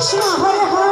Krishna Hare Hare